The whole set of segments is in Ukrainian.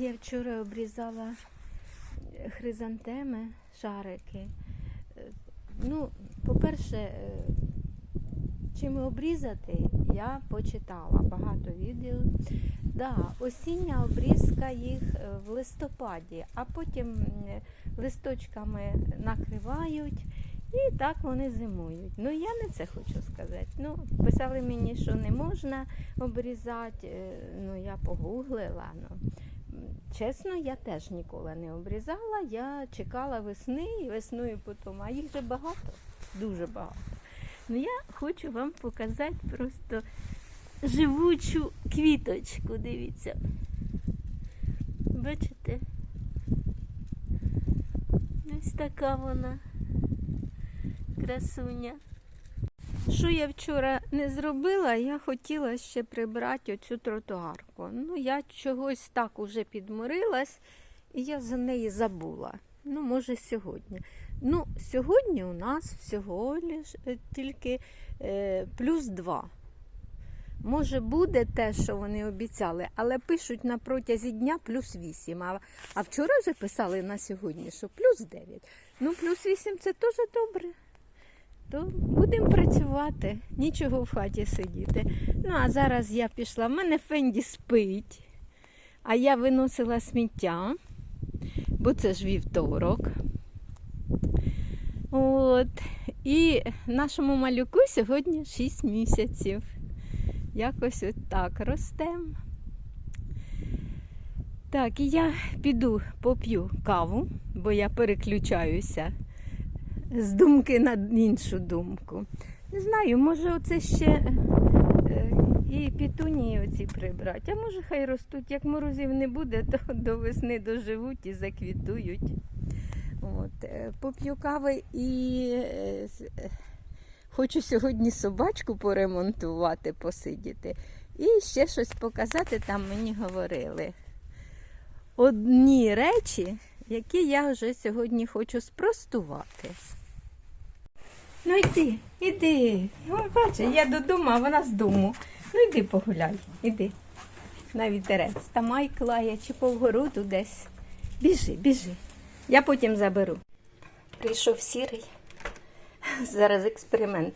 Я вчора обрізала хризантеми, шарики. Ну, по-перше, е, чим обрізати, я почитала багато відео. Да, осіння обрізка їх е, в листопаді, а потім е, листочками накривають і так вони зимують. Ну, я не це хочу сказати. Ну, писали мені, що не можна обрізати. Ну, я погуглила. Ну. Чесно, я теж ніколи не обрізала. Я чекала весни і весною потім. А їх же багато, дуже багато. Ну, я хочу вам показати просто живучу квіточку. Дивіться. Бачите? Ось така вона. Красуня. Що я вчора не зробила, я хотіла ще прибрати оцю тротуарку. Ну, я чогось так уже підморилась, і я за неї забула. Ну, може, сьогодні. Ну, сьогодні у нас всього лиш е, тільки е, плюс 2. Може, буде те, що вони обіцяли, але пишуть на протязі дня плюс 8. А, вчора вже писали на сьогодні, що плюс 9. Ну, плюс 8 це теж добре то будемо працювати, нічого в хаті сидіти. Ну, а зараз я пішла. В мене Фенді спить, а я виносила сміття, бо це ж вівторок. От. І нашому малюку сьогодні 6 місяців. Якось от так ростемо. Так, і я піду поп'ю каву, бо я переключаюся з думки на іншу думку. Не знаю, може оце ще е, і пітунії оці прибрати. А може хай ростуть. Як морозів не буде, то до весни доживуть і заквітують. От, е, поп'ю кави і е, хочу сьогодні собачку поремонтувати, посидіти. І ще щось показати, там мені говорили. Одні речі, які я вже сьогодні хочу спростувати. Ну йди. Ну, бачиш, я додому, а вона з дому. Ну йди погуляй, іди. На вітерець. Та майк лає чи по вгороду десь. Біжи, біжи. Я потім заберу. Прийшов сірий. Зараз експеримент.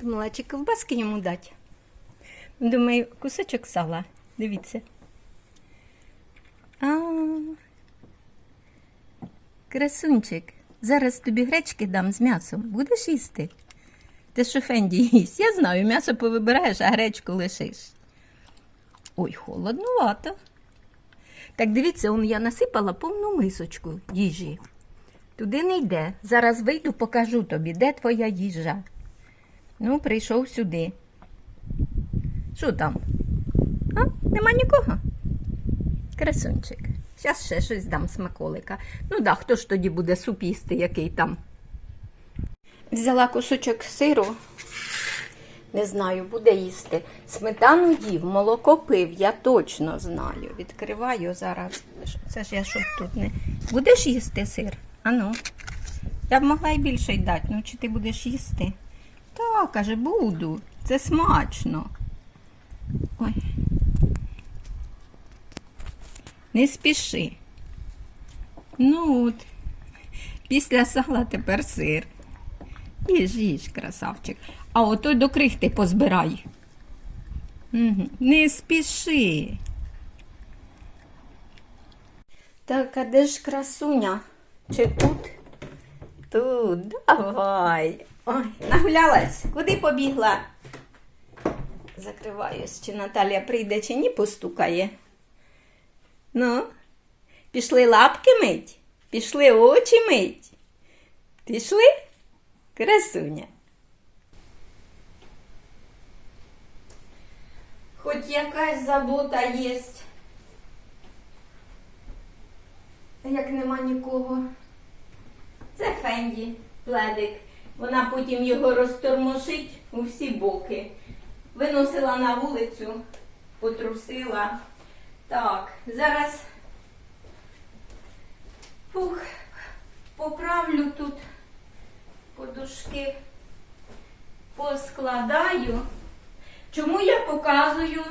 Думала, чи ковбаски йому дати. Думаю, кусочок сала. Дивіться. А, красунчик. Зараз тобі гречки дам з м'ясом. Будеш їсти? Ти що Фенді їсть? Я знаю, м'ясо повибираєш, а гречку лишиш. Ой, холоднувато. Так дивіться, он я насипала повну мисочку їжі. Туди не йде. Зараз вийду, покажу тобі, де твоя їжа. Ну, прийшов сюди. Що там? А? Нема нікого? Красунчик. Зараз ще щось дам смаколика. Ну да, хто ж тоді буде суп їсти, який там. Взяла кусочок сиру. Не знаю, буде їсти. Сметану їв, молоко пив, я точно знаю. Відкриваю зараз. Це ж я щоб тут не. Будеш їсти сир? Ану. Я б могла й більше й дати. Ну, чи ти будеш їсти? Так, каже, буду. Це смачно. Ой. Не спіши. Ну от, після сала тепер сир. Їж, їж, красавчик. А отой до крихти позбирай. Не спіши. Так, а де ж красуня? Чи тут? Тут, давай. Ой, нагулялась. Куди побігла? Закриваюсь, чи Наталя прийде, чи ні, постукає. Ну, пішли лапки мить, пішли очі мить. Пішли? Красуня. Хоч якась забота є. Як нема нікого. Це Фенді, пледик. Вона потім його розтормошить у всі боки. Виносила на вулицю, потрусила. Так, зараз фух, поправлю тут подушки, поскладаю. Чому я показую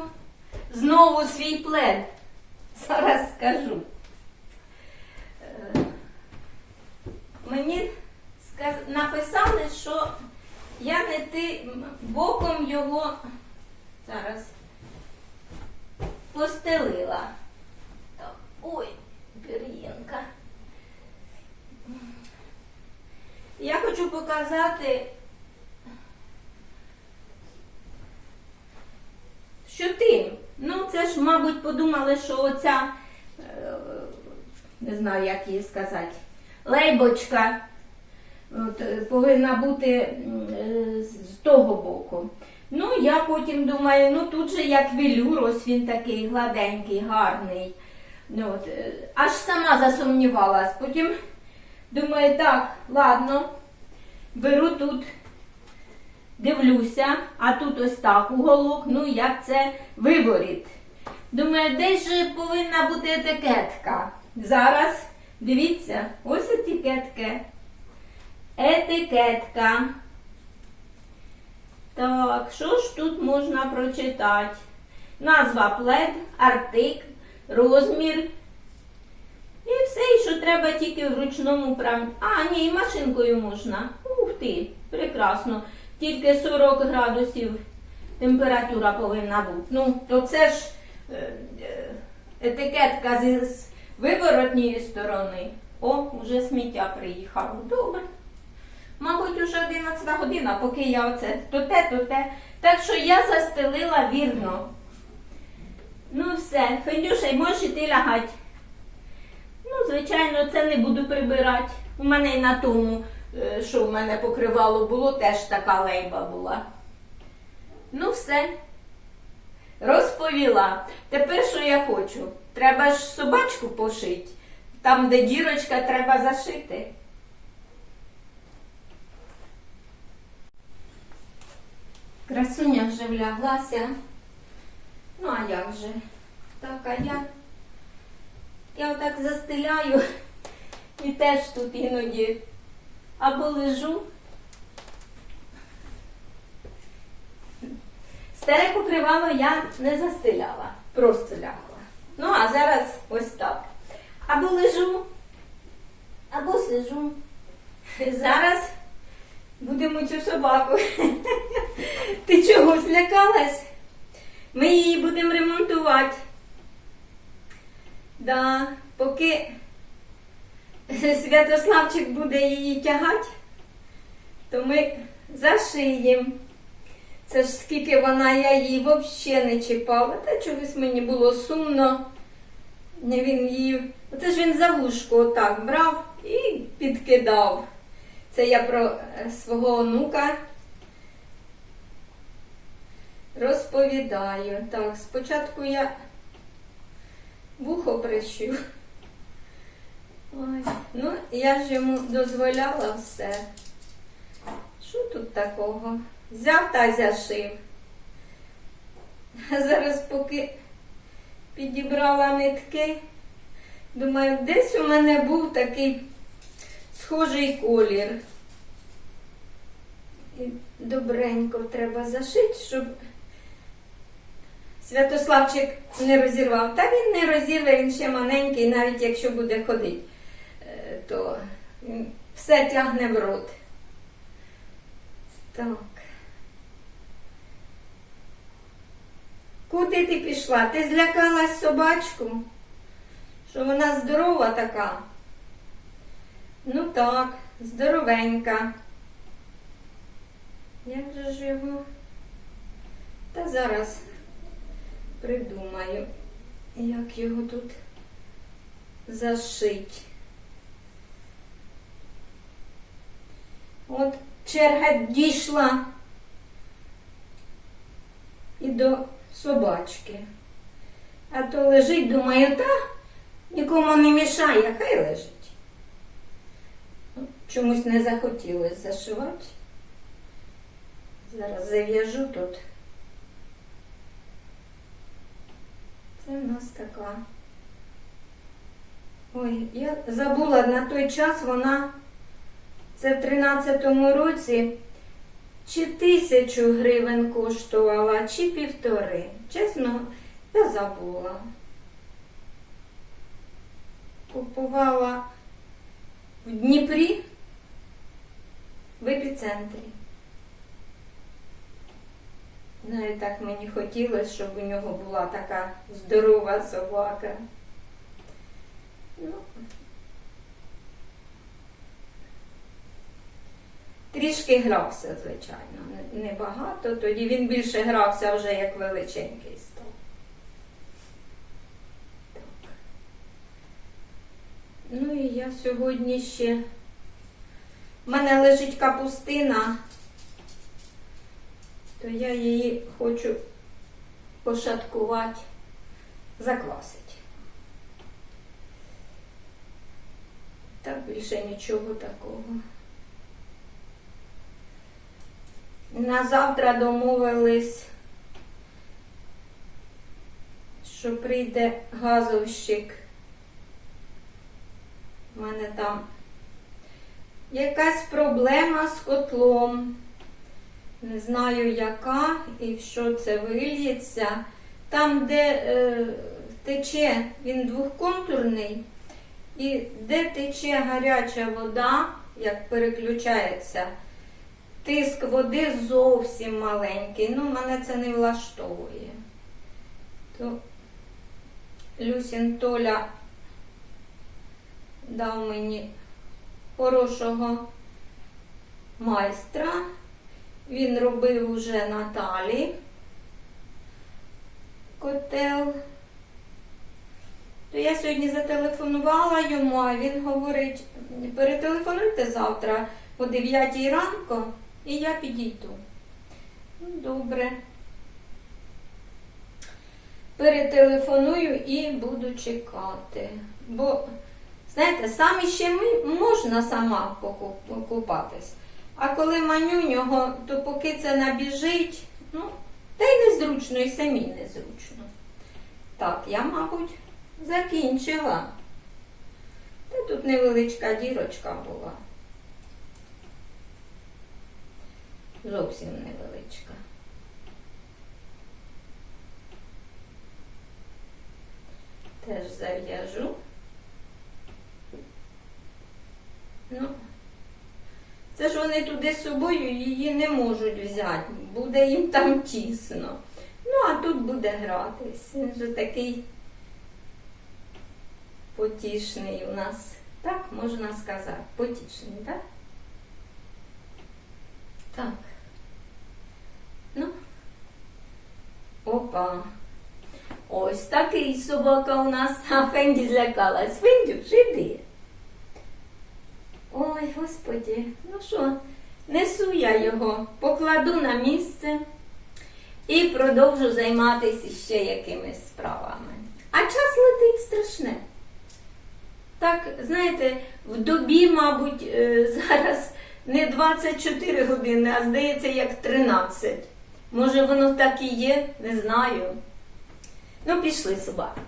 знову свій плед? Зараз скажу. Е, Мені написали, що я не тим боком його зараз постелила. Ой, пір'їнка. Я хочу показати, що тим. Ну, це ж, мабуть, подумали, що оця, е, не знаю, як її сказати, лейбочка е, повинна бути е, з того боку. Ну, я потім думаю, ну тут же як велюр, ось він такий гладенький, гарний. Ну, от, е, аж сама засумнівалась. Потім думаю, так, ладно, беру тут, дивлюся, а тут ось так уголок, ну як це виворіт. Думаю, десь же повинна бути етикетка. Зараз, дивіться, ось етикетка. Етикетка. Так, що ж тут можна прочитати? Назва плед, артик, розмір. І все, що треба тільки в ручному прав... А, ні, і машинкою можна. Ух ти, прекрасно. Тільки 40 градусів температура повинна бути. Ну, то це ж е, е, етикетка з, виворотньої сторони. О, вже сміття приїхало. Добре. Мабуть, уже 11 година, поки я оце то те, то те. Так що я застелила вірно. Ну все, Федюша, можеш іти лягати. Ну, звичайно, це не буду прибирати. У мене і на тому, е, що в мене покривало було, теж така лейба була. Ну, все. Розповіла. Тепер що я хочу? Треба ж собачку пошити. Там, де дірочка, треба зашити. Красуня вже вляглася. Ну, а як же? Так, а я. Я отак застеляю і теж тут іноді або лежу. Старе покривало я не застеляла, просто лягла. Ну, а зараз ось так. Або лежу, або сижу. Зараз будемо цю собаку. Ти чого злякалась? Ми її будемо ремонтувати. Да, поки Святославчик буде її тягати, то ми зашиємо. Це ж скільки вона, я її взагалі не чіпала. Та чогось мені було сумно. Він її... Оце ж він за вушку отак брав і підкидав. Це я про е, свого онука розповідаю. Так, спочатку я вухо прищу. Ой, ну, я ж йому дозволяла все. Що тут такого? Взяв та зашив. А зараз поки підібрала нитки, думаю, десь у мене був такий схожий колір. І добренько треба зашити, щоб Святославчик не розірвав. Та він не розірве, він ще маленький, навіть якщо буде ходити, е, то все тягне в рот. Так. Куди ти пішла? Ти злякалась собачку? Що вона здорова така? Ну так, здоровенька. Як же ж його? Та зараз придумаю, як його тут зашить. От черга дійшла і до собачки. А то лежить, думаю, та нікому не мішає, хай лежить. Чомусь не захотілося зашивати. Зараз зав'яжу тут. Це в нас така. Ой, я забула на той час вона це в 13-му році чи тисячу гривень коштувала, чи півтори. Чесно, я забула. купувала в Дніпрі в епіцентрі. Ну і так мені хотілося, щоб у нього була така здорова собака. Ну, трішки грався, звичайно, небагато. Тоді він більше грався вже як величенький став. Так. Ну і я сьогодні ще. У мене лежить капустина, то я її хочу пошаткувати, заквасити. Так більше нічого такого. На завтра домовились, що прийде газовщик. У мене там якась проблема з котлом. Не знаю, яка і в що це вильється. Там, де е, тече, він двохконтурний, і де тече гаряча вода, як переключається, тиск води зовсім маленький. Ну, мене це не влаштовує. То Люсін Толя дав мені хорошого майстра. Він робив уже Наталі котел. То я сьогодні зателефонувала йому, а він говорить, перетелефонуйте завтра о 9 ранку і я підійду. Ну, добре. Перетелефоную і буду чекати. Бо, знаєте, самі ще можна сама поку- покупатись. А коли манюнього, то поки це набіжить, ну, та й незручно, і самі незручно. Так, я, мабуть, закінчила. Та тут невеличка дірочка була. Зовсім невеличка. Теж зав'яжу. Ну, це ж вони туди з собою її не можуть взяти, буде їм там тісно. Ну, а тут буде гратись. Він же такий потішний у нас. Так можна сказати. Потішний, так? Так. Ну. Опа. Ось такий собака у нас. А Фенді злякалась. Фендю, жиди. Ой, господі, ну що, несу я його, покладу на місце і продовжу займатися ще якимись справами. А час летить страшне. Так, знаєте, в добі, мабуть, е, зараз не 24 години, а здається, як 13. Може, воно так і є, не знаю. Ну, пішли собаки.